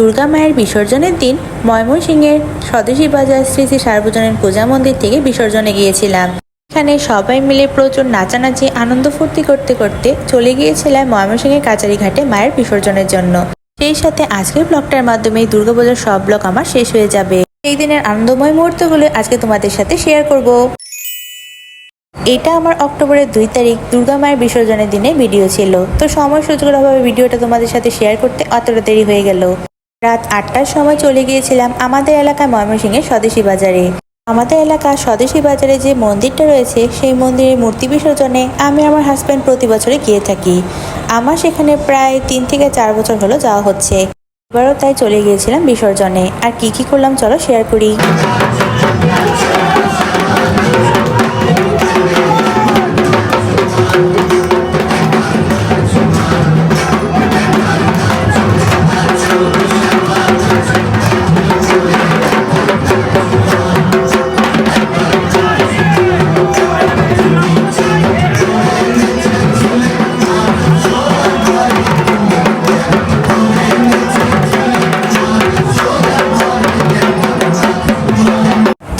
দুর্গা মায়ের বিসর্জনের দিন ময়মনসিংহের স্বদেশী বাজার শ্রী শ্রী সার্বজনীন পূজা মন্দির থেকে বিসর্জনে গিয়েছিলাম। এখানে সবাই মিলে প্রচুর নাচানাচি, আনন্দ ফুর্তি করতে করতে চলে গিয়েছিলাম ময়মনসিংহের কাচারি ঘাটে মায়ের বিসর্জনের জন্য। সেই সাথে আজকের ব্লগটার মাধ্যমে দুর্গাপূজার সব ব্লগ আমার শেষ হয়ে যাবে। এই দিনের আনন্দময় মুহূর্তগুলো আজকে তোমাদের সাথে শেয়ার করব। এটা আমার অক্টোবরের দুই তারিখ, দুর্গা মায়ের বিসর্জনের দিনে ভিডিও ছিল। তো সময় সুযোগের অভাবে ভিডিওটা তোমাদের সাথে শেয়ার করতে অতটা দেরি হয়ে গেল। রাত আটটার সময় চলে গিয়েছিলাম আমাদের এলাকা ময়মনসিংহের স্বদেশী বাজারে। আমাদের এলাকা স্বদেশী বাজারে যে মন্দিরটা রয়েছে, সেই মন্দিরের মূর্তি বিসর্জনে আমি আমার হাজব্যান্ড প্রতি বছরে গিয়ে থাকি। আমার সেখানে প্রায় তিন থেকে চার বছর হলো যাওয়া হচ্ছে। এবারও তাই চলে গিয়েছিলাম বিসর্জনে। আর কি কি করলাম চলো শেয়ার করি।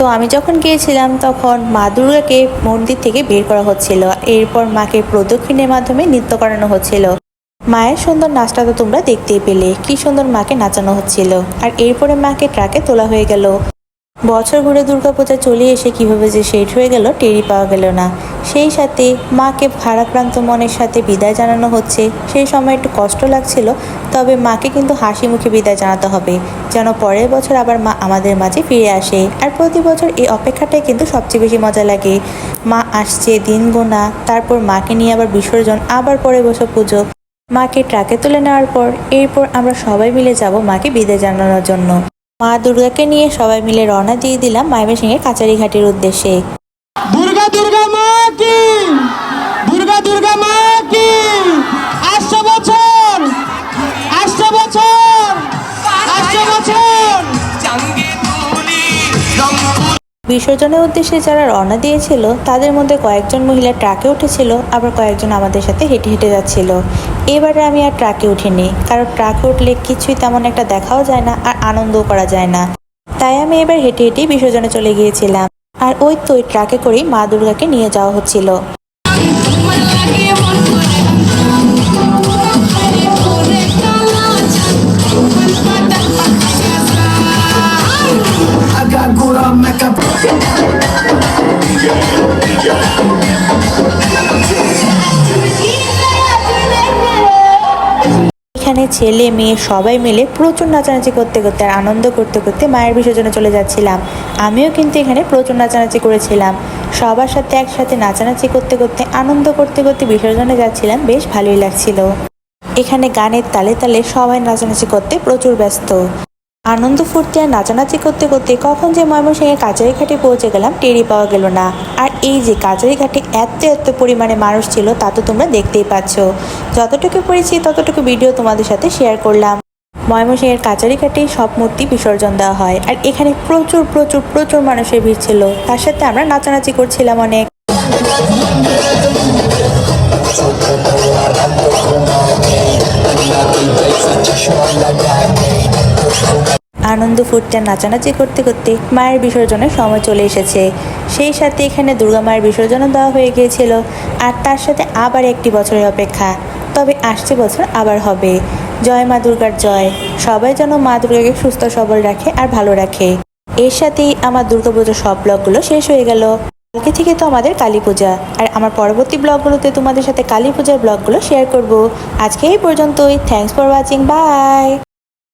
তো আমি যখন গিয়েছিলাম, তখন মা দুর্গাকে মন্দির থেকে বের করা হচ্ছিল। এরপর মাকে প্রদক্ষিণের মাধ্যমে নৃত্য করানো হচ্ছিল। মায়ের সুন্দর নাচটা তো তোমরা দেখতেই পেলে। কি সুন্দর মাকে নাচানো হচ্ছিল। আর এরপরে মাকে ট্রাকে তোলা হয়ে গেল। বছর ঘুরে দুর্গাপূজা চলে এসে কীভাবে যে শেষ হয়ে গেল টেরি পাওয়া গেল না। সেই সাথে মাকে ভারাক্রান্ত মনের সাথে বিদায় জানানো হচ্ছে। সেই সময় একটু কষ্ট লাগছিল, তবে মাকে কিন্তু হাসি মুখে বিদায় জানাতে হবে। যেন পরের বছর আবার মা আমাদের মাঝে ফিরে আসে। আর প্রতি বছর এই অপেক্ষাটাই কিন্তু সবচেয়ে বেশি মজা লাগে। মা আসছে, দিন গোনা, তারপর মাকে নিয়ে আবার বিসর্জন, আবার পরের বছর পুজো। মাকে ট্রাকে তুলে নেওয়ার পর, এরপর আমরা সবাই মিলে যাব মাকে বিদায় জানানোর জন্য। মা দুর্গাকে নিয়ে সবাই মিলে রওনা দিয়ে দিলাম মাইমেসিংহের কাচারি ঘাটের উদ্দেশ্যে। দুর্গা দুর্গা মা বিসর্জনের উদ্দেশ্যে যারা রওনা দিয়েছিল, তাদের মধ্যে কয়েকজন মহিলা ট্রাকে উঠেছিল, আবার কয়েকজন আমাদের সাথে হেঁটে হেঁটে যাচ্ছিল। এবারে আমি আর ট্রাকে উঠিনি, কারণ ট্রাকে উঠলে কিছুই তেমন একটা দেখাও যায় না আর আনন্দও করা যায় না। তাই আমি এবার হেঁটে হেঁটেই বিসর্জনে চলে গিয়েছিলাম। আর ওই তো ওই ট্রাকে করেই মা দুর্গাকে নিয়ে যাওয়া হচ্ছিল। এখানে ছেলে, মেয়ে সবাই মিলে প্রচুর নাচানাচি করতে করতে আর আনন্দ করতে করতে মায়ের বিসর্জনে চলে যাচ্ছিলাম। আমিও কিন্তু এখানে প্রচুর নাচানাচি করেছিলাম। সবার সাথে একসাথে নাচানাচি করতে করতে, আনন্দ করতে করতে বিসর্জনে যাচ্ছিলাম, বেশ ভালোই লাগছিল। এখানে গানের তালে তালে সবাই নাচানাচি করতে প্রচুর ব্যস্ত। আনন্দ ফুর্তি আর নাচানাচি করতে করতে কখন যে ময়মনসিংহের কাচারি ঘাটে পৌঁছে গেলাম টেরি পাওয়া গেল না। আর এই যে কাচারি ঘাটে এত এত পরিমাণে মানুষ ছিল, তা তো তোমরা দেখতেই পাচ্ছ। যতটুকু পড়েছি, ততটুকু ভিডিও তোমাদের সাথে শেয়ার করলাম। ময়মনসিংহের কাচারি সব মূর্তি বিসর্জন দেওয়া হয়, আর এখানে প্রচুর প্রচুর প্রচুর মানুষের ভিড় ছিল। তার সাথে আমরা নাচানাচি করছিলাম অনেক। আনন্দ ফুটতে নাচানাচি করতে করতে মায়ের বিসর্জনের সময় চলে এসেছে। সেই সাথে এখানে দুর্গা মায়ের বিসর্জনও দেওয়া হয়ে গিয়েছিল আর তার সাথে আবার একটি বছরের অপেক্ষা। তবে আসছে বছর আবার হবে। জয় মা দুর্গার জয়। সবাই যেন মা দুর্গাকে সুস্থ, সবল রাখে আর ভালো রাখে। এর সাথেই আমার দুর্গাপুজোর সব ব্লগগুলো শেষ হয়ে গেল। কালকে থেকে তো আমাদের কালী পূজা। আর আমার পরবর্তী ব্লগগুলোতে তোমাদের সাথে কালী পূজার ব্লগগুলো শেয়ার করব। আজকে এই পর্যন্তই। Thanks for watching by